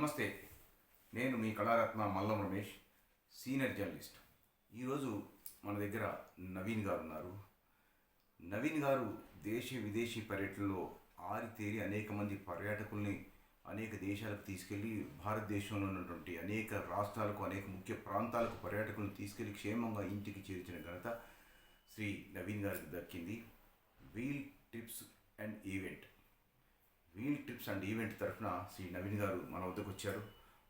నమస్తే. నేను మీ కళారత్న మల్లం రమేష్ సీనియర్ జర్నలిస్ట్. ఈరోజు మన దగ్గర నవీన్ గారు ఉన్నారు. నవీన్ గారు దేశ విదేశీ పర్యటనలో ఆరితేరి అనేక మంది పర్యాటకుల్ని అనేక దేశాలకు తీసుకెళ్ళి భారతదేశంలో ఉన్నటువంటి అనేక రాష్ట్రాలకు అనేక ముఖ్య ప్రాంతాలకు పర్యాటకులను తీసుకెళ్ళి క్షేమంగా ఇంటికి చేర్చిన ఘనత శ్రీ నవీన్ గారికి దక్కింది. Wheel trips and event. Wheel trips and event తరఫున శ్రీ నవీన్ గారు మన వద్దకు వచ్చారు.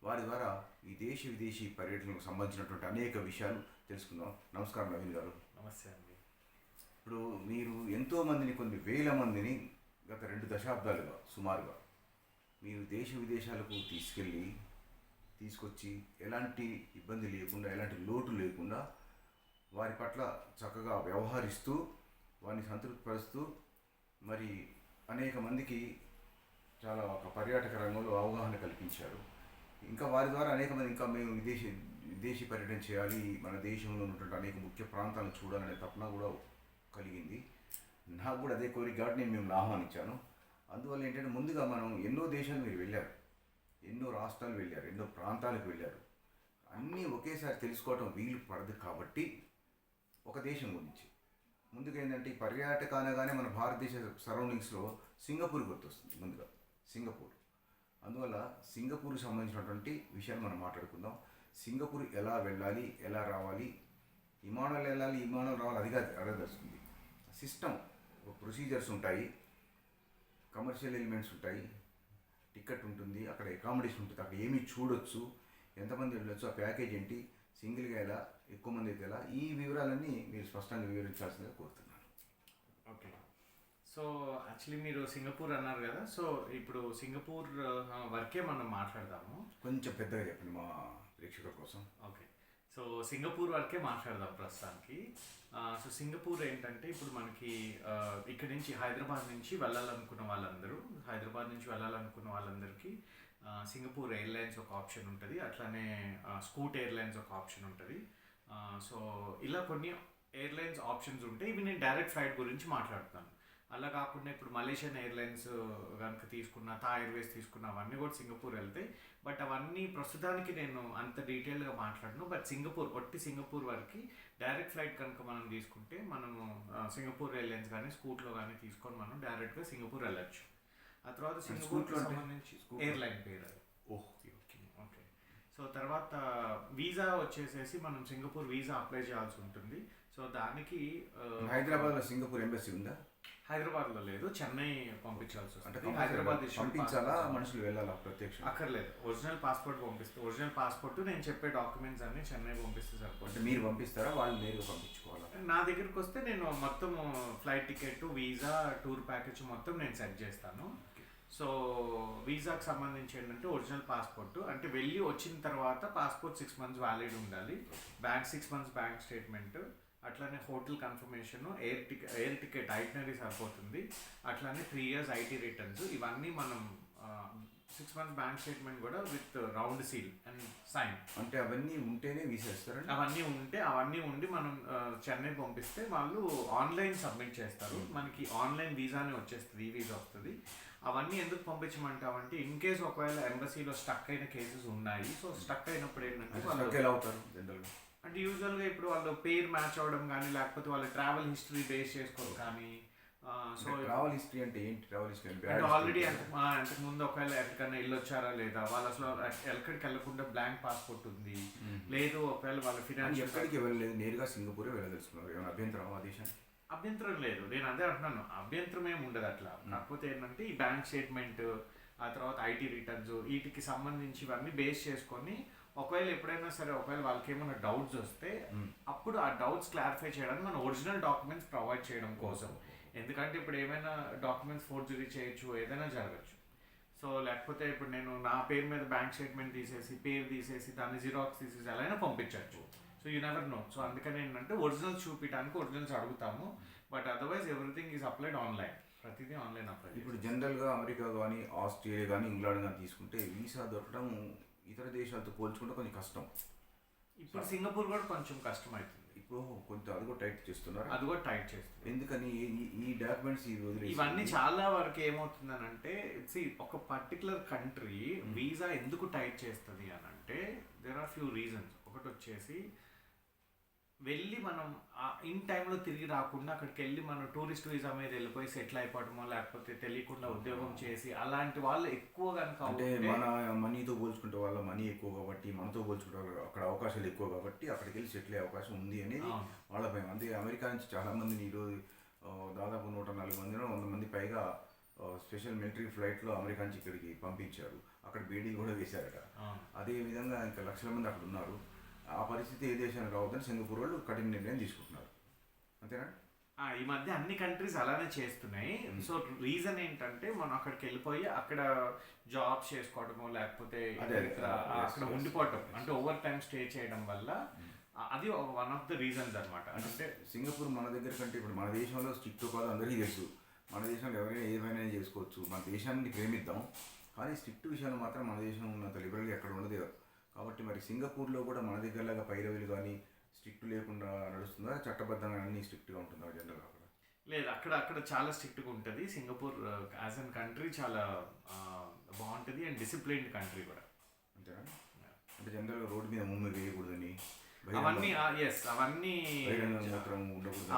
వారి ద్వారా ఈ దేశ విదేశీ పర్యటనకు సంబంధించినటువంటి అనేక విషయాలు తెలుసుకుందాం. నమస్కారం నవీన్ గారు. నమస్తే అండి. ఇప్పుడు మీరు ఎంతో మందిని కొన్ని వేల మందిని గత రెండు దశాబ్దాలుగా సుమారుగా మీరు దేశ విదేశాలకు తీసుకెళ్ళి తీసుకొచ్చి ఎలాంటి ఇబ్బంది లేకుండా ఎలాంటి లోటు లేకుండా వారి పట్ల చక్కగా వ్యవహరిస్తూ వారిని సంతృప్తిపరుస్తూ మరి అనేక మందికి చాలా ఒక పర్యాటక రంగంలో అవగాహన కల్పించారు. ఇంకా వారి ద్వారా అనేక మంది ఇంకా మేము విదేశీ విదేశీ పర్యటన చేయాలి మన దేశంలో ఉన్నటువంటి అనేక ముఖ్య ప్రాంతాలను చూడాలనే తపన కూడా కలిగింది. నాకు కూడా అదే కోరిక కాబట్టి నేను మేము ఆహ్వానించాను. అందువల్ల ఏంటంటే ముందుగా మనం ఎన్నో దేశాలు మీరు వెళ్ళారు. ఎన్నో రాష్ట్రాలు వెళ్ళారు ఎన్నో ప్రాంతాలకు వెళ్ళారు. అన్నీ ఒకేసారి తెలుసుకోవటం వీలు పడదు కాబట్టి ఒక దేశం గురించి. ముందుగా ఏంటంటే ఈ పర్యాటక అనగానే మన భారతదేశ సరౌండింగ్స్లో సింగపూర్ గుర్తొస్తుంది ముందుగా. సింగపూర్. అందువల్ల సింగపూర్కి సంబంధించినటువంటి విషయాలు మనం మాట్లాడుకుందాం. సింగపూర్ ఎలా వెళ్ళాలి ఎలా రావాలి? విమానాలు వెళ్ళాలి విమానాలు రావాలి అది కాదు అడగదలుచుకుంది సిస్టమ్ ప్రొసీజర్స్ ఉంటాయి. కమర్షియల్ ఎలిమెంట్స్ ఉంటాయి. టికెట్ ఉంటుంది అక్కడ అకామిడేషన్ ఉంటుంది అక్కడ ఏమి చూడొచ్చు. ఎంతమంది వెళ్ళొచ్చు ఆ ప్యాకేజ్ ఏంటి? సింగిల్గా ఎలా ఎక్కువ మంది అయితే ఎలా? ఈ వివరాలన్నీ మీరు స్పష్టంగా వివరించాల్సిందిగా కోరుతున్నాను. ఓకే. సో యాక్చువల్లీ మీరు సింగపూర్ అన్నారు కదా సో ఇప్పుడు సింగపూర్ వరకే మనం మాట్లాడదాము? కొంచెం పెద్దగా చెప్పండి మా ప్రేక్షకుల కోసం. ఓకే. సో సింగపూర్ వరకే మాట్లాడదాం ప్రస్తుతానికి. సో సింగపూర్ ఏంటంటే ఇప్పుడు మనకి ఇక్కడి నుంచి హైదరాబాద్ నుంచి వెళ్ళాలనుకున్న వాళ్ళందరూ హైదరాబాద్ నుంచి వెళ్ళాలనుకున్న వాళ్ళందరికీ సింగపూర్ ఎయిర్లైన్స్ ఒక ఆప్షన్ ఉంటుంది. అట్లానే స్కూట్ ఎయిర్లైన్స్ ఒక ఆప్షన్ ఉంటుంది. సో ఇలా కొన్ని ఎయిర్లైన్స్ ఆప్షన్స్ ఉంటాయి ఇవి నేను డైరెక్ట్ ఫ్లైట్ గురించి మాట్లాడుతాను. అలా కాకుండా ఇప్పుడు మలేషియన్ ఎయిర్లైన్స్ కనుక తీసుకున్న థా ఎయిర్వేస్ తీసుకున్న అవన్నీ కూడా సింగపూర్ వెళ్తాయి. బట్ అవన్నీ ప్రస్తుతానికి నేను అంత డీటెయిల్గా మాట్లాడను. బట్ సింగపూర్ ఒట్టి సింగపూర్ వరకు డైరెక్ట్ ఫ్లైట్ కనుక మనం తీసుకుంటే మనము సింగపూర్ ఎయిర్లైన్స్ కానీ స్కూట్లో కానీ తీసుకొని మనం డైరెక్ట్గా సింగపూర్ వెళ్ళొచ్చు. ఆ తర్వాత సింగపూర్కి అంటే? సంబంధించి? ఎయిర్లైన్ పేరు ఓకే ఓకే ఓకే. సో తర్వాత వీసా వచ్చేసేసి మనం సింగపూర్ వీసా అప్లై చేయాల్సి ఉంటుంది. సో దానికి హైదరాబాద్లో సింగపూర్ ఎంబసీ ఉందా? హైదరాబాద్లో లేదు చెన్నై పంపించాల్సి అంటే వస్తుంది హైదరాబాద్ పంపించాలా. మనుషులు వెళ్ళాలా ప్రత్యక్ష అక్కర్లేదు. ఒరిజినల్ పాస్పోర్ట్ పంపిస్తే ఒరిజినల్ పాస్పోర్ట్ నేను చెప్పే డాక్యుమెంట్స్ అన్ని చెన్నై పంపిస్తే అంటే సరిపోతుంది మీరు పంపిస్తారా వాళ్ళు నేరుగా పంపించుకోవాలా? నా దగ్గరికి వస్తే నేను మొత్తం flight ticket visa tour package మొత్తం నేను సెట్ చేస్తాను. సో వీసాకి సంబంధించి ఏంటంటే ఒరిజినల్ పాస్పోర్ట్ అంటే వెళ్ళి వచ్చిన తర్వాత పాస్పోర్ట్ సిక్స్ మంత్స్ వ్యాలిడ్ ఉండాలి. Bank six months bank statement అట్లానే hotel confirmation air ticket air ticket itinerary సరిపోతుంది. అట్లానే త్రీ ఇయర్స్ ఐటీ రిటర్న్స్ ఇవన్నీ మనం సిక్స్ మంత్స్ బ్యాంక్ స్టేట్మెంట్ కూడా with round seal and sign అంటే అవన్నీ ఉంటేనే వీసా ఇస్తారండి అవన్నీ ఉంటే అవన్నీ ఉండి మనం చెన్నై పంపిస్తే వాళ్ళు ఆన్లైన్ సబ్మిట్ చేస్తారు. మనకి ఆన్లైన్ వీసానే వచ్చేస్తుంది ఈ వీసా వస్తుంది. అవన్నీ ఎందుకు పంపించమంటామంటే ఇన్ కేస్ ఒకవేళ ఎంబసీలో స్టక్ అయిన కేసెస్ ఉన్నాయి. సో స్టక్ అయినప్పుడు ఏంటంటే వాళ్ళు అవుతారు జనరల్గా అంటే యూజువల్గా ఇప్పుడు వాళ్ళు పేరు మ్యాచ్ అవ్వడం కానీ లేకపోతే వాళ్ళ ట్రావెల్ హిస్టరీ బేస్ చేసుకోవడం కానీ సో ట్రావెల్ హిస్టరీ అంటే ఏంటి? ట్రావెల్ హిస్టరీ అంటే అంటే ఆల్రెడీ అంతకు ముందు ఒకవేళ ఎక్కడికైనా వెళ్ళొచ్చారా లేదా? వాళ్ళు అసలు ఎక్కడికి వెళ్ళకుండా బ్లాంక్ పాస్పోర్ట్ ఉంది. లేదు ఒకవేళ వాళ్ళ ఫినాన్షియల్ ఎక్కడికి వెళ్ళలేదు నేరుగా సింగపూరే వెళ్ళదలుచుకున్నారు. ఏమైనా అభ్యంతరం ఆ దేశానికి? అభ్యంతరం లేదు. నేను అదే అంటున్నాను. అభ్యంతరం ఏమి ఉండదు అట్లా. కాకపోతే ఏంటంటే ఈ బ్యాంక్ స్టేట్మెంట్ ఆ తర్వాత ఐటీ రిటర్న్స్ వీటికి సంబంధించి ఇవన్నీ బేస్ చేసుకొని ఒకవేళ ఎప్పుడైనా సరే ఒకవేళ వాళ్ళకి ఏమైనా డౌట్స్ వస్తే అప్పుడు ఆ డౌట్స్ క్లారిఫై చేయడానికి మన ఒరిజినల్ డాక్యుమెంట్స్ ప్రొవైడ్ చేయడం కోసం. ఎందుకంటే ఇప్పుడు ఏమైనా డాక్యుమెంట్స్ ఫోర్జరీ చేయొచ్చు ఏదైనా జరగచ్చు. సో లేకపోతే ఇప్పుడు నేను నా పేరు మీద బ్యాంక్ స్టేట్మెంట్ తీసేసి పేరు తీసేసి దాన్ని జిరాక్స్ తీసేసి ఎలా అయినా పంపించవచ్చు so you never know so అందుకని ఏంటంటే ఒరిజినల్స్ చూపించడానికి ఒరిజినల్స్ అడుగుతాము. But otherwise everything is applied online ప్రతిదీ ఆన్లైన్ అప్లై ఇప్పుడు జనరల్గా అమెరికా కానీ ఆస్ట్రేలియా కానీ ఇంగ్లాండ్ కానీ తీసుకుంటే వీసా దొరకడం ఇతర దేశాలతో పోల్చుకుంటే కొంచెం కష్టం. ఇప్పుడు సింగపూర్ కూడా కొంచెం కష్టం అవుతుంది ఓహో కొంత అది కూడా టైట్ చేస్తున్నారు? అది కూడా టైట్ చేస్తుంది. ఎందుకని ఈ- డాక్యుమెంట్స్ ఇవన్నీ చాలా వరకు ఏమవుతుందనంటే see, ఒక పర్టికులర్ కంట్రీ వీసా ఎందుకు టైట్ చేస్తుంది అని అంటే దెర్ ఆర్ ఫ్యూ రీజన్స్ ఒకటి వచ్చేసి వెళ్ళి మనం ఇన్ టైంలో తిరిగి రాకుండా అక్కడికి వెళ్ళి మనం టూరిస్ట్ వీసా మీద వెళ్ళిపోయి సెటిల్ అయిపోవడమో లేకపోతే తెలియకుండా ఉద్యోగం చేసి అలాంటి వాళ్ళు ఎక్కువ కనుక అంటే మన మనీతో పోల్చుకుంటే వాళ్ళ మనీ ఎక్కువ కాబట్టి మనతో పోల్చుకుంటే వాళ్ళ అక్కడ అవకాశాలు ఎక్కువ కాబట్టి అక్కడికి వెళ్ళి సెటిల్ అయ్యే అవకాశం ఉంది అనేది. వాళ్ళ భయం. అంతే అమెరికా నుంచి చాలా మందిని ఈరోజు దాదాపు నూట నాలుగు మందిలో వంద మంది పైగా స్పెషల్ మిలిటరీ ఫ్లైట్లో అమెరికా నుంచి ఇక్కడికి పంపించారు. అక్కడ బీడీలు కూడా వేశారట. అదే విధంగా ఇంకా లక్షల మంది అక్కడ ఉన్నారు. ఆ పరిస్థితి ఏ దేశానికి రావద్దని సింగపూర్ వాళ్ళు కఠిన నిర్ణయం తీసుకుంటున్నారు. అంతేనా? ఆ, ఈ మధ్య అన్ని కంట్రీస్ అలానే చేస్తున్నాయి. సో రీజన్ ఏంటంటే మనం అక్కడికి వెళ్ళిపోయి అక్కడ జాబ్ చేసుకోవడమో లేకపోతే అక్కడ. ఉండిపోవటం. అంటే ఓవర్ టైం స్టే చేయడం వల్ల అది వన్ ఆఫ్ ద రీజన్స్ అనమాట అంటే సింగపూర్ మన దగ్గర కంటే ఇప్పుడు మన దేశంలో స్ట్రిక్ట్ కాదు అందరికీ తెలుసు. మన దేశంలో ఎవరైనా ఏమైనా చేసుకోవచ్చు. మన దేశాన్ని ప్రేమిద్దాం. కానీ స్ట్రిక్ట్ విషయాలు మాత్రం మన దేశం ఉన్నంత లిబరల్గా ఎక్కడ ఉండదు. కాబట్టి మరి సింగపూర్లో కూడా మన దగ్గరలాగా పైరవీలు కానీ స్ట్రిక్ట్ లేకుండా నడుస్తుందా? చట్టబద్ధంగా అన్ని స్ట్రిక్ట్గా ఉంటుందా జనరల్గా అక్కడ లేదు అక్కడ అక్కడ చాలా స్ట్రిక్ట్గా ఉంటుంది. సింగపూర్ యాజ్ అన్ కంట్రీ చాలా బాగుంటుంది అండ్ డిసిప్లైన్డ్ కంట్రీ కూడా. అంతేనా? అంటే జనరల్గా రోడ్డు మీద ముమ్మి వేయకూడదని అవన్నీ ఎస్ అవన్నీ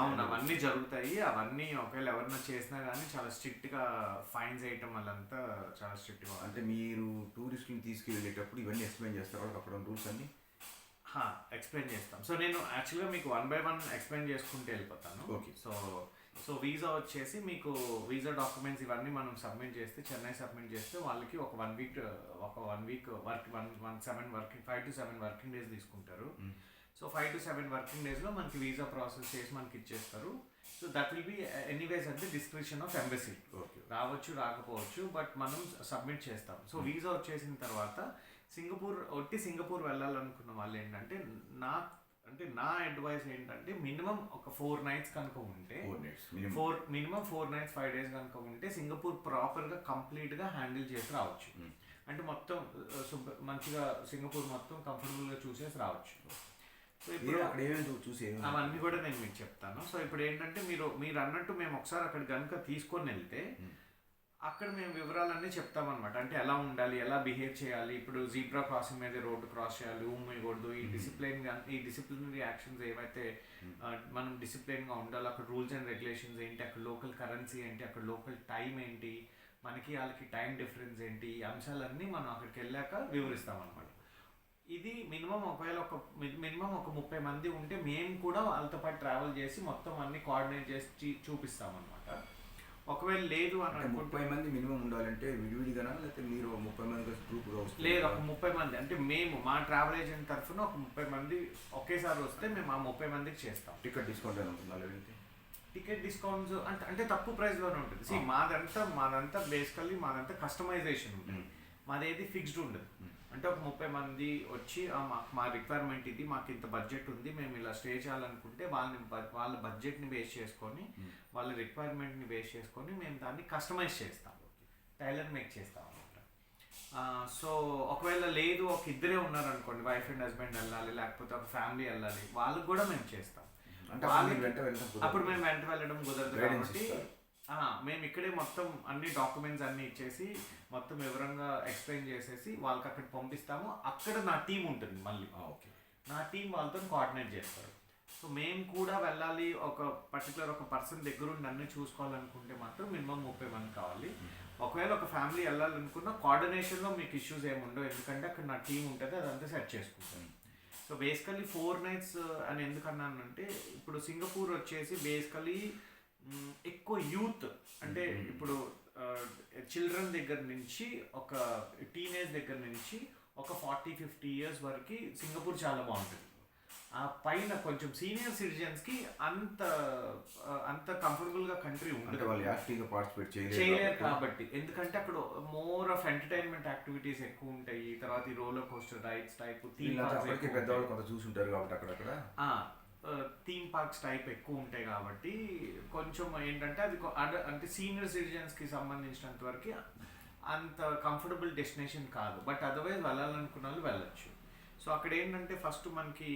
అవును అవన్నీ జరుగుతాయి. అవన్నీ ఒకవేళ ఎవరన్నా చేసినా కానీ చాలా స్ట్రిక్ట్గా ఫైన్స్ వేయటం వాళ్ళంతా చాలా స్ట్రిక్ట్గా అంటే మీరు టూరిస్టుని తీసుకెళ్ళేటప్పుడు ఇవన్నీ ఎక్స్ప్లెయిన్ చేస్తారు? వాళ్ళకి అక్కడ రూల్స్ అన్ని? ఎక్స్ప్లెయిన్ చేస్తాం. సో నేను యాక్చువల్గా మీకు వన్ బై వన్ ఎక్స్ప్లెయిన్ చేసుకుంటూ వెళ్ళిపోతాను. Okay. సో సో వీసా వచ్చేసి మీకు వీసా డాక్యుమెంట్స్ ఇవన్నీ మనం సబ్మిట్ చేస్తే చెన్నై సబ్మిట్ చేస్తే వాళ్ళకి ఒక వన్ వీక్ ఒక one week work one one seven working five to seven working days తీసుకుంటారు. So five to seven working డేస్లో మనకి వీసా ప్రాసెస్ చేసి మనకి ఇచ్చేస్తారు. So that will be anyways అంటే డిస్క్రిప్షన్ ఆఫ్ ఎంబసీ ఓకే రావచ్చు రాకపోవచ్చు బట్ మనం సబ్మిట్ చేస్తాం. సో వీసా వచ్చేసిన తర్వాత సింగపూర్ ఒట్టి సింగపూర్ వెళ్ళాలనుకున్న వాళ్ళు ఏంటంటే నా అంటే నా అడ్వైస్ ఏంటంటే మినిమం ఒక ఫోర్ నైట్స్ కనుక ఉంటే four minimum four nights five days కనుక ఉంటే సింగపూర్ ప్రాపర్గా కంప్లీట్గా హ్యాండిల్ చేసి రావచ్చు. అంటే మొత్తం uh, మంచిగా సింగపూర్ మొత్తం కంఫర్టబుల్గా చూసేసి రావచ్చు. సో ఇప్పుడు అక్కడ ఏమేమి చూసి అవన్నీ కూడా నేను మీకు చెప్తాను. సో ఇప్పుడు ఏంటంటే మీరు మీరు అన్నట్టు మేము ఒకసారి అక్కడ కనుక తీసుకొని వెళ్తే అక్కడ మేము వివరాలన్నీ చెప్తామన్నమాట. అంటే ఎలా ఉండాలి ఎలా బిహేవ్ చేయాలి. ఇప్పుడు జీబ్రా క్రాసింగ్ మీద రోడ్డు క్రాస్ చేయాలి ఊమ్మేయకూడదు ఈ డిసిప్లిన్ ఈ డిసిప్లినరీ యాక్షన్స్ ఏవైతే మనం డిసిప్లిన్గా ఉండాలి అక్కడ రూల్స్ అండ్ రెగ్యులేషన్స్ ఏంటి అక్కడ లోకల్ కరెన్సీ ఏంటి అక్కడ లోకల్ టైం ఏంటి మనకి వాళ్ళకి టైం డిఫరెన్స్ ఏంటి ఈ అంశాలన్నీ మనం అక్కడికి వెళ్ళాక వివరిస్తాం అనమాట ఇది మినిమం ఒకవేళ ఒక మినిమం ఒక ముప్పై మంది ఉంటే మేము కూడా వాళ్ళతో పాటు ట్రావెల్ చేసి మొత్తం అన్ని కోఆర్డినేట్ చేసి చూపిస్తాం అనమాట ఒకవేళ లేదు అని ముప్పై మంది మినిమం ఉండాలంటే విడివిడిగానా? లేకపోతే మీరు ముప్పై మంది గ్రూప్గా వస్తారు? లేదు ఒక ముప్పై మంది. అంటే మేము మా ట్రావెల్ ఏజెంట్ తరఫున ఒక ముప్పై మంది ఒకేసారి వస్తే మేము ఆ ముప్పై మందికి చేస్తాం. టికెట్ డిస్కౌంట్ ఉంటుందా లేదంటే? టికెట్ డిస్కౌంట్స్ అంటే అంటే తక్కువ ప్రైస్లోనే ఉంటుంది. See, మాదంతా మాదంతా బేసికల్లీ మాదంతా కస్టమైజేషన్ ఉంటుంది. మాదేది ఫిక్స్డ్ ఉండదు. అంటే ఒక ముప్పై మంది వచ్చి "ఆ, మా- రిక్వైర్మెంట్ ఇది మాకు ఇంత బడ్జెట్ ఉంది మేము ఇలా స్టే చేయాలనుకుంటే వాళ్ళని వాళ్ళ బడ్జెట్ని బేస్ చేసుకొని వాళ్ళ రిక్వైర్మెంట్ని బేస్ చేసుకొని మేము దాన్ని కస్టమైజ్ చేస్తాం. టైలర్ మేక్ చేస్తాం అనమాట సో ఒకవేళ లేదు ఒక ఇద్దరే ఉన్నారనుకోండి వైఫ్ అండ్ హస్బెండ్ వెళ్ళాలి లేకపోతే ఒక ఫ్యామిలీ వెళ్ళాలి వాళ్ళకి కూడా మేము చేస్తాం. అంటే అప్పుడు మేము వెంట వెళ్ళడం కుదరదు కాబట్టి మేము ఇక్కడే మొత్తం అన్ని డాక్యుమెంట్స్ అన్ని ఇచ్చేసి మొత్తం వివరంగా ఎక్స్ప్లెయిన్ చేసేసి వాళ్ళకి అక్కడ పంపిస్తాము. అక్కడ నా టీం ఉంటుంది మళ్ళీ. ఓకే. నా టీం వాళ్ళతో కోఆర్డినేట్ చేస్తారు. సో మేము కూడా వెళ్ళాలి. ఒక పర్టికులర్ ఒక పర్సన్ దగ్గరుండి అన్ని చూసుకోవాలనుకుంటే మాత్రం మినిమం ముప్పై మంది కావాలి. ఒకవేళ ఒక ఫ్యామిలీ వెళ్ళాలనుకున్న కోఆర్డినేషన్లో మీకు ఇష్యూస్ ఏమి ఉండవు. ఎందుకంటే అక్కడ నా టీం ఉంటుంది అదంతా సెట్ చేసుకుంటాను సో బేసికలీ ఫోర్ నైట్స్ అని ఎందుకన్నానంటే ఇప్పుడు సింగపూర్ వచ్చేసి బేసికలీ ఎక్కువ యూత్. అంటే ఇప్పుడు చిల్డ్రన్ దగ్గర నుంచి ఒక టీనేజ్ దగ్గర నుంచి ఒక ఫార్టీ ఫిఫ్టీ ఇయర్స్ వరకు సింగపూర్ చాలా బాగుంటుంది. ఆ పైన కొంచెం సీనియర్ సిటిజన్స్కి అంత అంత కంఫర్టబుల్గా కంట్రీ ఉండదు. వాళ్ళు యాక్టివ్గా పార్టిసిపేట్ చేయలేరు కాబట్టి. ఎందుకంటే అక్కడ మోర్ ఆఫ్ ఎంటర్టైన్మెంట్ యాక్టివిటీస్ ఎక్కువ ఉంటాయి. తర్వాత ఈ రోలర్ కోస్టర్ రైడ్స్ టైప్ పెద్దవాళ్ళు కొంత చూసి ఉంటారు కాబట్టి అక్కడక్కడ. థీమ్ పార్క్స్ టైప్ ఎక్కువ ఉంటాయి కాబట్టి కొంచెం ఏంటంటే అది అంటే సీనియర్ సిటిజన్స్కి సంబంధించినంత వరకు అంత కంఫర్టబుల్ డెస్టినేషన్ కాదు. బట్ అదర్వైజ్ వెళ్ళాలనుకున్న వాళ్ళు వెళ్ళొచ్చు. సో అక్కడ ఏంటంటే ఫస్ట్ మనకి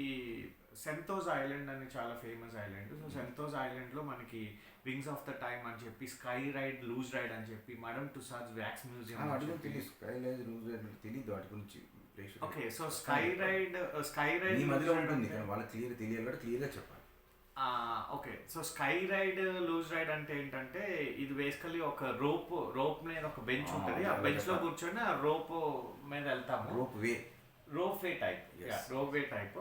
సెంతోజ్ ఐలాండ్ అని చాలా ఫేమస్ ఐలాండ్ సో సెంతోజ్ ఐలాండ్లో మనకి వింగ్స్ ఆఫ్ ద టైమ్ అని చెప్పి స్కై రైడ్ లూజ్ రైడ్ అని చెప్పి Madame Tussauds wax museum తెలియదు. స్కై లైజ్ రూజ్ తెలియదు వాటి గురించి. Okay so sky ride sky ride మీ మధ్యలో ఉంటుంది కానీ వాళ్ళకి క్లియర్ తెలియాలి కూడా క్లియర్గా చెప్పాలి. Okay. So sky ride luge ride అంటే ఏంటంటే ఇది బేసికలీ ఒక రోప్ రోప్ మీద ఒక బెంచ్ ఉంటుంది. ఆ బెంచ్లో. కూర్చొని ఆ రోప్ మీద వెళ్తాము. Rope way. Rope way type. Rope way type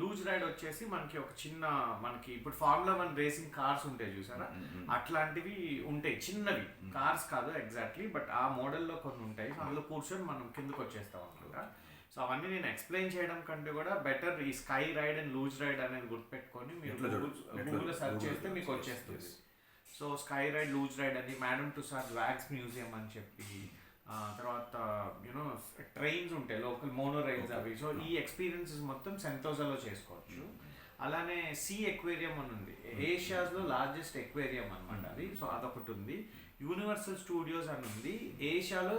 luge ride వచ్చేసి మనకి ఒక చిన్న మనకి ఇప్పుడు ఫార్ములా వన్ రేసింగ్ కార్స్ ఉంటాయి చూసారా? అట్లాంటివి ఉంటాయి చిన్నవి. కార్స్ కాదు ఎగ్జాక్ట్లీ బట్ ఆ మోడల్లో కొన్ని ఉంటాయి. అందులో కూర్చొని మనం కిందకు వచ్చేస్తాం అనమాట సో అవన్నీ నేను ఎక్స్ప్లెయిన్ చేయడం కంటే కూడా బెటర్ ఈ sky ride and luge ride అనేది గుర్తుపెట్టుకొని మీరు నెట్లో చూడు. నెట్లో గూగుల్ సెర్చ్ Google చేస్తే మీకు వచ్చేస్తుంది. So sky ride luge ride అని Madame Tussauds wax museum అని చెప్పి తర్వాత యూనో ట్రైన్స్ ఉంటాయి లోకల్ మోనో రైల్స్ అవి. సో ఈ ఎక్స్పీరియన్సెస్ మొత్తం సెంతోజాలో చేసుకోవచ్చు. అలానే సీ ఎక్వేరియం అని ఉంది. ఏషియాస్లో లార్జెస్ట్ ఎక్వేరియం అన్నమాట అది. సో అదొకటి ఉంది. యూనివర్సల్ స్టూడియోస్ అని ఉంది. ఏషియాలో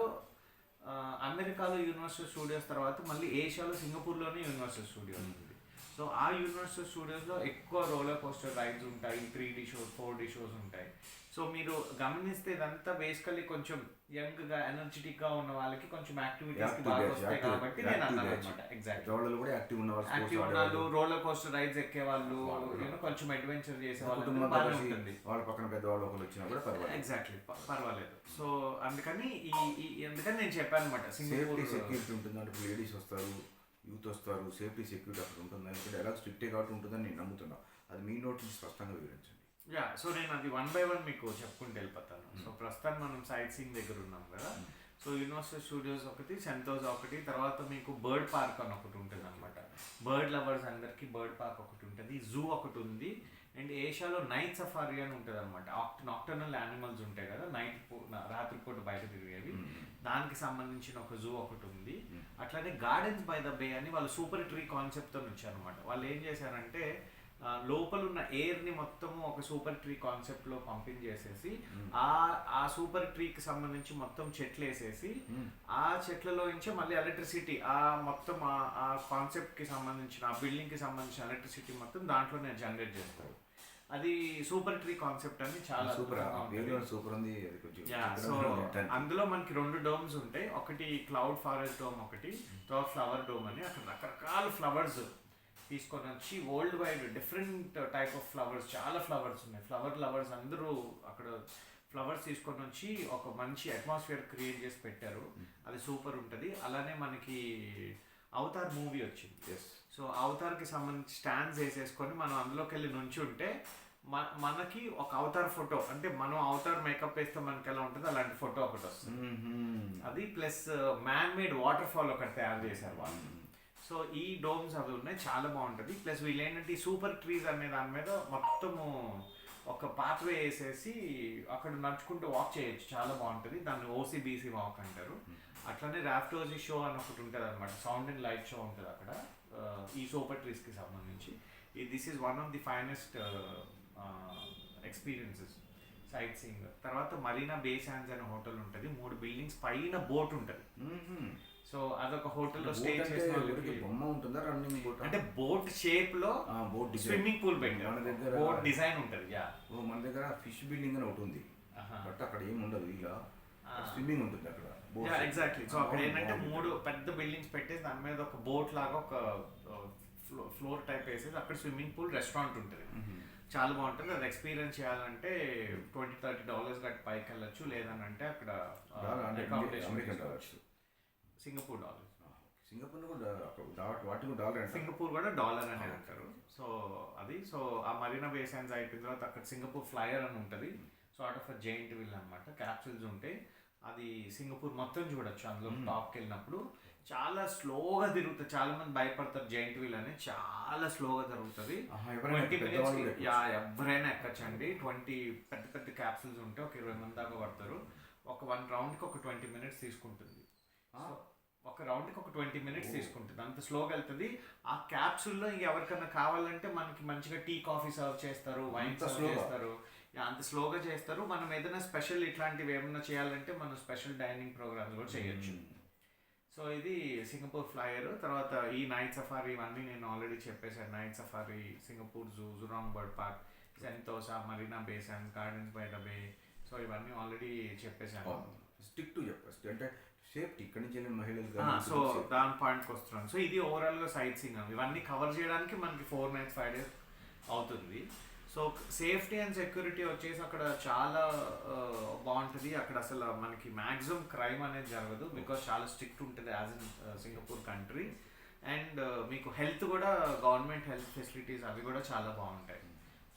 అమెరికాలో యూనివర్సల్ స్టూడియోస్ తర్వాత మళ్ళీ ఏషియాలో సింగపూర్లోనే యూనివర్సల్ స్టూడియోస్ ఉంది సో ఆ యూనివర్సల్ స్టూడియోస్లో ఎక్కువ రోలర్ కోస్టర్ రైడ్స్ ఉంటాయి three D shows four D shows ఉంటాయి. సో మీరు గమనిస్తే ఇదంతా బేసికలీ కొంచెం యంగ్గా ఎనర్జెటిక్గా ఉన్న వాళ్ళకి కొంచెం యాక్టివిటీస్ బాగా వస్తాయి కాబట్టి నేను అన్నాను. అనమాట ఎగ్జాక్ట్ యాక్టివ్ ఉన్న వాళ్ళు. రోలర్ కోస్టర్ రైడ్స్ ఎక్కే వాళ్ళు కొంచెం అడ్వెంచర్ చేసే వాళ్ళు వాళ్ళ పక్కన పెద్దవాళ్ళు ఒకరు వచ్చినా కూడా పర్వాలేదు. ఎగ్జాక్ట్లీ పర్వాలేదు. సో అందుకని ఈ అందుకని నేను చెప్పాను అనమాట సెక్యూరిటీ ఉంటుంది అంటే లేడీస్ వస్తారు. యూత్ వస్తారు సేఫ్టీ సెక్యూరిటీ అక్కడ ఉంటుంది ఎందుకంటే ఎలా స్ట్రిక్టే కాబట్టి ఉంటుందని నేను నమ్ముతున్నా. అది మీ నోట్ నుంచి స్పష్టంగా వివరించండి. యా సో నేను అది వన్ బై వన్ మీకు చెప్పుకుంటూ వెళ్ళిపోతాను. సో ప్రస్తుతం మనం సైట్ సీయింగ్ దగ్గర ఉన్నాం కదా. సో యూనివర్సల్ స్టూడియోస్ ఒకటి సెంతోస్ ఒకటి తర్వాత మీకు బర్డ్ పార్క్ అని ఒకటి ఉంటుంది అనమాట బర్డ్ లవర్స్ అందరికి బర్డ్ పార్క్ ఒకటి ఉంటుంది జూ ఒకటి ఉంది. అండ్ ఏషియాలో నైట్ సఫారీ అని ఉంటుంది అనమాట నాక్టర్నల్ యానిమల్స్ ఉంటాయి కదా నైట్ రాత్రిపూట బయట తిరిగేవి. దానికి సంబంధించిన ఒక జూ ఒకటి ఉంది. అట్లానే గార్డెన్స్ బై ద బే అని వాళ్ళు సూపర్ ట్రీ కాన్సెప్ట్తో వచ్చారనమాట వాళ్ళు ఏం చేశారంటే లోపల ఉన్న ఎయిర్ని మొత్తము ఒక సూపర్ ట్రీ కాన్సెప్ట్లో పంపించేసేసి ఆ ఆ సూపర్ ట్రీకి సంబంధించి మొత్తం చెట్లు వేసేసి ఆ చెట్లలో నుంచే మళ్ళీ ఎలక్ట్రిసిటీ ఆ మొత్తం ఆ- కాన్సెప్ట్కి సంబంధించిన ఆ బిల్డింగ్కి సంబంధించిన ఎలక్ట్రిసిటీ మొత్తం దాంట్లోనే జనరేట్ చేస్తారు. అది సూపర్ ట్రీ కాన్సెప్ట్ అని చాలా సూపర్ సూపర్ ఉంది సో. అందులో మనకి రెండు డోమ్స్ ఉంటాయి. ఒకటి క్లౌడ్ ఫారెస్ట్ డోమ్ ఒకటి తర్వాత ఫ్లవర్ డోమ్ అని. అక్కడ రకరకాల ఫ్లవర్స్ తీసుకొని వచ్చి world wide different type of flowers చాలా ఫ్లవర్స్ ఉన్నాయి. ఫ్లవర్ లవర్స్ అందరూ అక్కడ ఫ్లవర్స్ తీసుకొని వచ్చి ఒక మంచి అట్మాస్ఫియర్ క్రియేట్ చేసి పెట్టారు. అది సూపర్ ఉంటుంది. అలానే మనకి అవతార్ మూవీ వచ్చింది. సో అవతార్కి సంబంధించి స్టాండ్స్ వేసేసుకొని మనం అందులోకి వెళ్ళి నుంచి ఉంటే మన మనకి ఒక అవతార్ ఫోటో అంటే మనం అవతార్ మేకప్ వేస్తే మనకి ఎలా ఉంటుంది? అలాంటి ఫోటో ఒకటి వస్తుంది. అది plus man made water fall ఒకటి తయారు చేశారు వాళ్ళు. సో ఈ డోమ్స్ అవి ఉన్నాయి చాలా బాగుంటుంది. ప్లస్ వీళ్ళు ఏంటంటే ఈ సూపర్ ట్రీస్ అనే దాని మీద మొత్తము ఒక పాత్వే వేసేసి అక్కడ నడుచుకుంటూ వాక్ చేయొచ్చు. చాలా బాగుంటుంది. దాన్ని ఓసీబీసీ వాక్ అంటారు. అట్లనే రాఫ్టోజీ షో అని ఒకటి ఉంటుంది అనమాట సౌండ్ అండ్ లైట్ షో ఉంటుంది అక్కడ. ఈ సూపర్ ట్రీస్కి సంబంధించి. ఈ this is one of the finest experiences sightseeing తర్వాత మరీనా బే శాండ్స్ అనే హోటల్ ఉంటుంది. మూడు బిల్డింగ్స్ పైన బోట్ ఉంటుంది. సో అదొక హోటల్లో బోట్ స్టే చేసిన వాళ్ళకి బొమ్మ ఉంటుందా? Running boat? అంటే బోట్ షేప్లో design. స్విమ్మింగ్ పూల్ మన పెట్టారు. దగ్గర బోట్ డిజైన్ ఉంటుంది యా. మన దగ్గర ఫిష్ బిల్డింగ్ అని ఒకటి ఉంది. బట్ అక్కడ ఏం ఉండదు ఇలా స్విమ్మింగ్ ఉంటుంది అక్కడ. ఎగ్జాక్ట్లీ సో అక్కడ ఏంటంటే. మూడు పెద్ద బిల్డింగ్స్ పెట్టేసి దాని మీద ఒక బోట్ లాగా ఒక ఫ్లోర్ టైప్ వేసేసి అక్కడ స్విమ్మింగ్ పూల్ రెస్టారెంట్ ఉంటుంది. చాలా బాగుంటుంది. అది ఎక్స్పీరియన్స్ చేయాలంటే ట్వంటీ థర్టీ డాలర్స్ గట్టి పైకి వెళ్ళొచ్చు. లేదనంటే అక్కడ డాలర్స్ సింగపూర్ డాలర్. సింగపూర్ కూడా వాటి కూడా డాలర్ సింగపూర్ కూడా డాలర్ అని అంటారు. సో అది సో ఆ మరీనా బేసాన్స్ అయిపోయిన తర్వాత అక్కడ సింగపూర్ ఫ్లయర్ అని ఉంటుంది. సార్ట్ ఆఫ్ జైంట్ విల్ అనమాట క్యాప్సూల్స్ ఉంటాయి అది సింగపూర్ మొత్తం చూడొచ్చు. అందులో టాప్కి వెళ్ళినప్పుడు చాలా స్లోగా తిరుగుతుంది. చాలా మంది భయపడతారు జైంట్ వీల్ అని చాలా స్లోగా జరుగుతుంది. ఎవరైనా ట్వంటీ పెద్దవాళ్ళు మినిట్స్ కూడా యా ఎవరైనా ఎక్కచ్చండి. ట్వంటీ పెద్ద పెద్ద క్యాప్సూల్స్ ఉంటే ఒక ఇరవై మంది దాకా పడతారు. ఒక వన్ రౌండ్కి ఒక ట్వంటీ మినిట్స్ తీసుకుంటుంది. ఒక రౌండ్కి ఒక ట్వంటీ మినిట్స్ తీసుకుంటుంది. అంత స్లోగా వెళ్తుంది. ఆ క్యాప్సూల్లో ఎవరికైనా కావాలంటే మనకి మంచిగా టీ కాఫీ సర్వ్ చేస్తారు వైన్ సర్వ్? చేస్తారు. అంత స్లోగా చేస్తారు. మనం ఏదైనా స్పెషల్ ఇట్లాంటివి ఏమైనా చేయాలంటే మనం స్పెషల్ డైనింగ్ ప్రోగ్రామ్స్ కూడా చేయొచ్చు. సో ఇది సింగపూర్ ఫ్లైయర్ తర్వాత ఈ నైట్ సఫారీ ఇవన్నీ నేను ఆల్రెడీ చెప్పేశాను. Night Safari Singapore Zoo Jurong Bird Park Sentosa Marina Bay and Gardens by the Bay so ఇవన్నీ ఆల్రెడీ చెప్పేశాను. స్టిక్ టు చెప్పచ్చు. అంటే సేఫ్టీ ఇక్కడి నుంచి వెళ్ళిన మహిళలు సో దాని పాయింట్కి వస్తున్నాను. సో ఇది ఓవరాల్గా సైట్ సీయింగ్ ఇవన్నీ కవర్ చేయడానికి మనకి ఫోర్ నైట్స్ ఫైవ్ డేస్ అవుతుంది. సో సేఫ్టీ అండ్ సెక్యూరిటీ వచ్చేసి అక్కడ చాలా బాగుంటుంది. అక్కడ అసలు మనకి మ్యాక్సిమం క్రైమ్ అనేది జరగదు. బికాస్ చాలా స్ట్రిక్ట్ ఉంటుంది as in Singapore country and మీకు హెల్త్ కూడా గవర్నమెంట్ హెల్త్ ఫెసిలిటీస్ అవి కూడా చాలా బాగుంటాయి.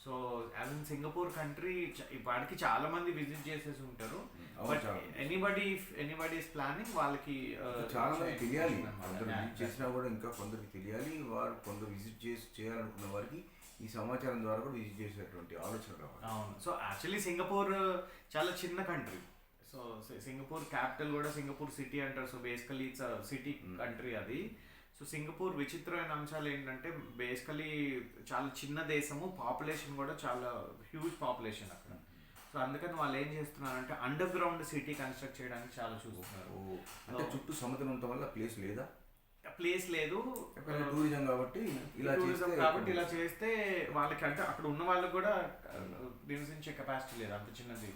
So as in Singapore country ఇప్పటికి చాలా మంది విజిట్ చేసేసి ఉంటారు. But. Anybody anybody is planning వాళ్ళకి ఆ, చాలా మంది తెలియాలి. కొందరు విజిట్ చేసినా కూడా ఇంకా కొందరికి తెలియాలి. వారు కొందరు విజిట్ చేసి చేయాలనుకున్న వారికి ఈ సమాచారం ద్వారా కూడా విజిట్ చేసేటువంటి ఆలోచన రావాలి. అవును. సో యాక్చువల్లీ సింగపూర్ చాలా చిన్న కంట్రీ సో సింగపూర్ క్యాపిటల్ కూడా సింగపూర్ సిటీ అంటారు. So basically it's city country అది. సో సింగపూర్ విచిత్రమైన అంశాలు ఏంటంటే బేసికలీ చాలా చిన్న దేశము పాపులేషన్ కూడా చాలా హ్యూజ్ పాపులేషన్ అక్కడ. సో అందుకని వాళ్ళు ఏం చేస్తున్నారంటే అండర్ గ్రౌండ్ సిటీ కన్స్ట్రక్ట్ చేయడానికి చాలా చూస్తున్నారు. అంటే చుట్టూ సముద్రం ఉండటం వల్ల ప్లేస్ లేదా? ప్లేస్ లేదు. టూరిజం కాబట్టి ఇలా టూరిజం కాబట్టి ఇలా చేస్తే వాళ్ళకి అంటే అక్కడ ఉన్న వాళ్ళకి కూడా ఆ, నివసించే కెపాసిటీ లేదు. అంత చిన్నది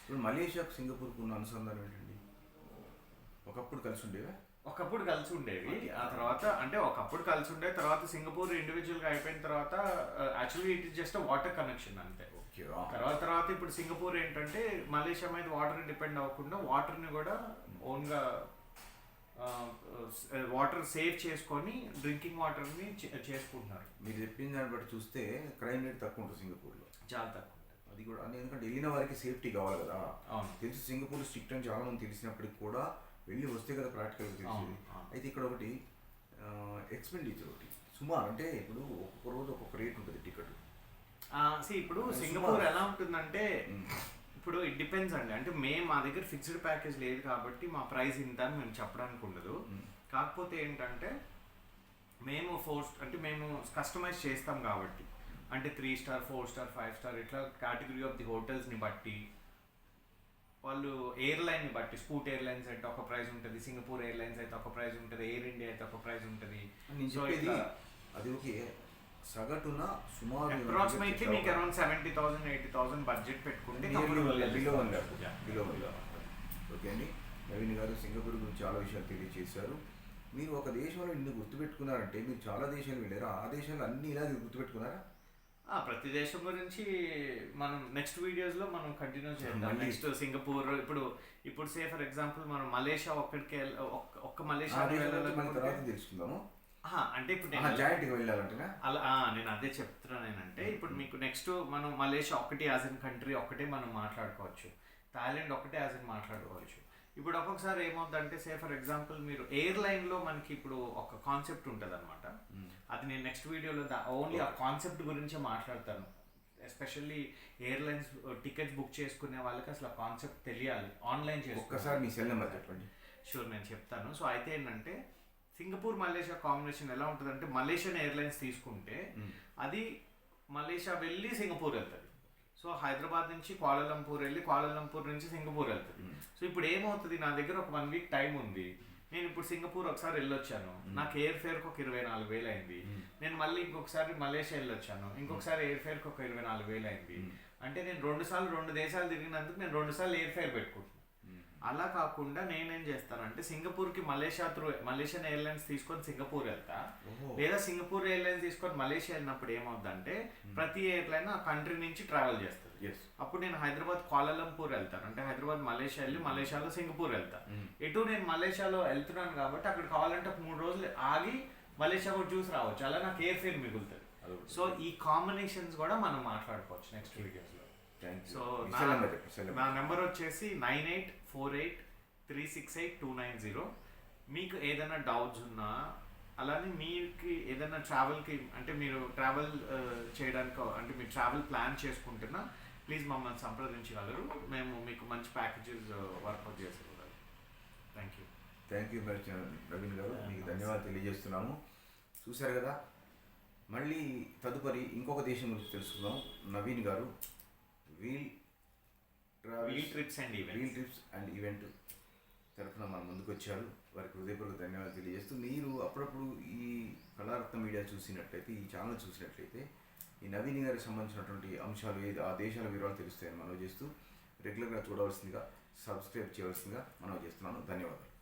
ఇప్పుడు మలేషియాకు సింగపూర్కు ఉన్న అనుసంధానం ఏంటండి? ఒకప్పుడు కలిసి ఉండేవా? ఒకప్పుడు కలిసి ఉండేవి ఆ తర్వాత అంటే ఒకప్పుడు కలిసి ఉండే తర్వాత సింగపూర్ ఇండివిజువల్గా అయిపోయిన తర్వాత actually it is just water connection అంతే. ఓకే తర్వాత తర్వాత ఇప్పుడు సింగపూర్ ఏంటంటే మలేషియా మీద వాటర్ డిపెండ్ అవ్వకుండా వాటర్ని కూడా ఓన్గా వాటర్ సేవ్ చేసుకొని డ్రింకింగ్ వాటర్ని చేసుకుంటున్నారు. మీరు చెప్పిన దాన్ని బట్టి చూస్తే క్రైమ్ రేట్ తక్కువ ఉంటుంది సింగపూర్లో. చాలా తక్కువ. అది కూడా ఎందుకంటే వెళ్ళిన వారికి సేఫ్టీ కావాలి కదా. అవును. తెలిసి సింగపూర్ స్ట్రిక్ట్ అని చాలా మంది తెలిసినప్పటికి కూడా వెళ్ళి వస్తే కదా ప్రాక్టికల్గా తెలిసేది. అయితే ఇక్కడ ఒకటి ఎక్స్పెండిచర్ ఒకటి. సుమారు అంటే ఇప్పుడు ఒక్కొక్క రోజు ఒక్కొక్క రేట్ ఉంటుంది టికెట్ ఇప్పుడు సింగపూర్. ఎలా ఉంటుందంటే ఇప్పుడు ఇట్ డిపెండ్స్ అండి. అంటే మేము మా దగ్గర ఫిక్స్డ్ ప్యాకేజ్ లేదు కాబట్టి మా ప్రైస్ ఇంత అని మేము చెప్పడానికి ఉండదు. కాకపోతే ఏంటంటే మేము ఫోర్ అంటే మేము కస్టమైజ్ చేస్తాం కాబట్టి. అంటే three star four star five star ఇట్లా కేటగిరీ ఆఫ్ ది హోటల్స్ని బట్టి వాళ్ళు ఎయిర్లైన్ని బట్టి స్కూట్ ఎయిర్లైన్స్ అయితే ఒక ప్రైస్ ఉంటుంది సింగపూర్ ఎయిర్లైన్స్ అయితే ఒక ప్రైస్ ఉంటుంది ఎయిర్ ఇండియా అయితే ఒక ప్రైస్ ఉంటుంది. అది ఓకే సగటున సుమారు అప్రాక్సిమేట్లీ మీకు around seventy thousand eighty thousand budget పెట్టుకుంటే బిలో. బిలో ల్యాక్ ఓకే అండి? నవీన్ గారు సింగపూర్ గురించి చాలా విషయాలు తెలియజేశారు మీరు ఒక దేశంలో ఇన్ని గుర్తుపెట్టుకున్నారంటే మీరు చాలా దేశాలు వెళ్ళారు? ఆ దేశాలు అన్ని ఇలా గుర్తుపెట్టుకున్నారా? ప్రతి దేశం గురించి మనం నెక్స్ట్ వీడియోస్లో మనం కంటిన్యూ చేద్దాం. నెక్స్ట్ సింగపూర్ ఇప్పుడు ఇప్పుడు సే ఫర్ ఎగ్జాంపుల్ మనం మలేషియా ఒక్కడికి వెళ్ళ- ఒక్క- మలేషియా తెలుసుకుందాము. అంటే ఇప్పుడు నేను అలా నేను అదే చెప్తున్నాను ఏంటంటే ఇప్పుడు మీకు నెక్స్ట్ మనం మలేషియా ఒకటి యాజ్ ఇన్ కంట్రీ ఒకటే మనం మాట్లాడుకోవచ్చు. థాయిలాండ్ ఒకటే యాజ్ ఇన్ మాట్లాడుకోవచ్చు. ఇప్పుడు ఒక్కొక్కసారి ఏమవుతుందంటే సే ఫర్ ఎగ్జాంపుల్ మీరు ఎయిర్లైన్లో మనకి ఇప్పుడు ఒక కాన్సెప్ట్ ఉంటుంది అనమాట అది నేను నెక్స్ట్ వీడియోలో ఓన్లీ ఆ కాన్సెప్ట్ గురించే మాట్లాడతాను. ఎస్పెషల్లీ ఎయిర్లైన్స్ టికెట్స్ బుక్ చేసుకునే వాళ్ళకి అసలు ఆ కాన్సెప్ట్ తెలియాలి. ఆన్లైన్ ఒక్కసారి మీ సెల్ నెంబర్ చెప్పండి. షూర్ నేను చెప్తాను. సో అయితే ఏంటంటే సింగపూర్ మలేషియా కాంబినేషన్ ఎలా ఉంటుందంటే మలేషియన్ ఎయిర్లైన్స్ తీసుకుంటే అది మలేషియా వెళ్ళి సింగపూర్ వెళ్తుంది. సో హైదరాబాద్ నుంచి కోలాలంపూర్ వెళ్ళి కోలాలంపూర్ నుంచి సింగపూర్ వెళ్తుంది సో ఇప్పుడు ఏమవుతుంది? నా దగ్గర ఒక వన్ వీక్ టైం ఉంది. నేను ఇప్పుడు సింగపూర్ ఒకసారి వెళ్ళొచ్చాను. నాకు ఎయిర్ ఫేర్కి ఒక ఇరవై నాలుగు వేలు అయింది. నేను మళ్ళీ ఇంకొకసారి మలేషియా వెళ్ళొచ్చాను. ఇంకొకసారి ఎయిర్ ఫేర్కి ఒక ఇరవై నాలుగు వేలు అయింది. అంటే నేను రెండు సార్లు రెండు దేశాలు తిరిగినందుకు నేను రెండు సార్లు ఎయిర్ ఫేర్ పెట్టుకుంటున్నాను అలా కాకుండా నేనేం చేస్తానంటే సింగపూర్కి మలేషియా త్రూ మలేషియన్ ఎయిర్లైన్స్ తీసుకొని సింగపూర్ వెళ్తా. లేదా సింగపూర్ ఎయిర్లైన్స్ తీసుకొని మలేషియా వెళ్ళినప్పుడు ఏమవుతుందంటే ప్రతి ఎయిర్లైన్ ఆ కంట్రీ నుంచి ట్రావెల్ చేస్తుంది. అప్పుడు నేను హైదరాబాద్ కోలాలంపూర్ వెళ్తాను. అంటే హైదరాబాద్ మలేషియా వెళ్ళి మలేషియాలో సింగపూర్ వెళ్తా. ఎటు నేను మలేషియాలో వెళ్తున్నాను కాబట్టి అక్కడ కావాలంటే మూడు రోజులు ఆగి మలేషియా కూడా చూసి రావచ్చు. అలా నాకు ఎయిర్ ఫేర్ మిగులుతుంది. సో ఈ కాంబినేషన్స్ కూడా మనం మాట్లాడుకోవచ్చు నెక్స్ట్ వీడియోస్లో. సో నా- నెంబర్ వచ్చేసి nine eight four eight three six eight two nine zero. మీకు ఏదైనా డౌట్స్ ఉన్నా అలానే మీకు ఏదైనా ట్రావెల్కి అంటే మీరు ట్రావెల్ చేయడానికి అంటే మీరు ట్రావెల్ ప్లాన్ చేసుకుంటున్నా ప్లీజ్ మమ్మల్ని సంప్రదించగలరు. మేము మీకు మంచి ప్యాకేజెస్ వర్కౌట్ చేసేవారు థ్యాంక్ యూ థ్యాంక్ యూ మరి నవీన్ గారు. మీకు ధన్యవాదాలు తెలియజేస్తున్నాము. చూశారు కదా మళ్ళీ తదుపరి ఇంకొక దేశం గురించి తెలుసుకుందాం. Naveen garu wheel wheel trips and wheel events trips and event తరఫున మన ముందుకు వచ్చారు వారికి హృదయపూర్వక ధన్యవాదాలు తెలియజేస్తూ మీరు అప్పుడప్పుడు ఈ కళారత్న మీడియా చూసినట్లయితే ఈ ఛానల్ చూసినట్లయితే ఈ నవీన్ గారికి సంబంధించినటువంటి అంశాలు ఏది ఆ దేశాల వివరాలు తెలుస్తాయని మనవి చేస్తూ రెగ్యులర్గా చూడవలసిందిగా సబ్స్క్రైబ్ చేయవలసిందిగా మనవి చేస్తున్నాను. ధన్యవాదాలు.